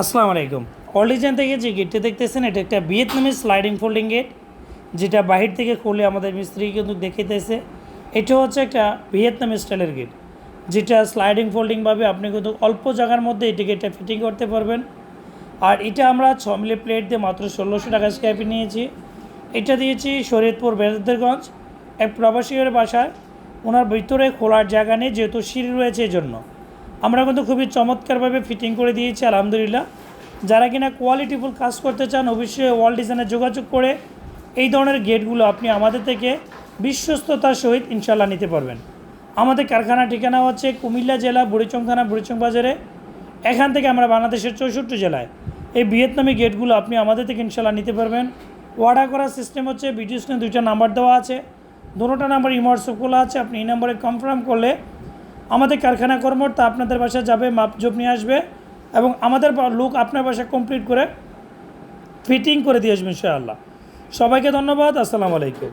আসসালামু আলাইকুম। অলিজেন থেকে যে গেটটি দেখতেছেন, এটা একটা ভিয়েতনামি স্লাইডিং ফোল্ডিং গেট যেটা বাহির থেকে খুলে আমাদের মিস্ত্রি কিন্তু দেখাইতেছে। এটা হচ্ছে একটা ভিয়েতনামি স্টাইলের গেট যেটা স্লাইডিং ফোল্ডিংভাবে আপনি কিন্তু অল্প জায়গার মধ্যে এই গেটটা ফিটিং করতে পারবেন। আর এটা আমরা ছ মিলি প্লেট দিয়ে মাত্র ষোলোশো টাকা স্ক্যাপে নিয়েছি। এটা দিয়েছি শরীয়তপুর বেরদ্দেরগঞ্জ এক প্রবাসীর বাসায়। ওনার ভিতরে খোলার জায়গা নেই, যেহেতু সিঁড়ি রয়েছে এই জন্য আমরা কিন্তু খুবই চমৎকারভাবে ফিটিং করে দিয়েছি, আলহামদুলিল্লাহ। যারা কিনা কোয়ালিটিফুল কাজ করতে চান, অবশ্যই ওয়াল ডিজাইনে যোগাযোগ করে এই ধরনের গেটগুলো আপনি আমাদের থেকে বিশ্বস্ততার সহিত ইনশাল্লাহ নিতে পারবেন। আমাদের কারখানা ঠিকানা হচ্ছে কুমিল্লা জেলা বুড়িচং থানা বুড়িচং বাজারে এখান থেকে আমরা বাংলাদেশের চৌষট্টি জেলায়। এই ভিয়েতনামি গেটগুলো আপনি আমাদের থেকে ইনশাল্লাহ নিতে পারবেন। অর্ডার করার সিস্টেম হচ্ছে ভিডিও স্ক্রিনে দুইটা নাম্বার দেওয়া আছে। দুটোটা নাম্বার ইমোয়াটসঅ্যাপ খোলা আছে, আপনি এই নাম্বারে কনফার্ম করলে আমাদের কারখানা কর্মকর্তা আপনাদের বাসায় যাবে, মাপজোপ নিয়ে আসবে এবং আমাদের লোক আপনার বাসায় কমপ্লিট করে ফিটিং করে দিয়ে আসবে ইনশাআল্লাহ। সবাইকে ধন্যবাদ, আসসালামু আলাইকুম।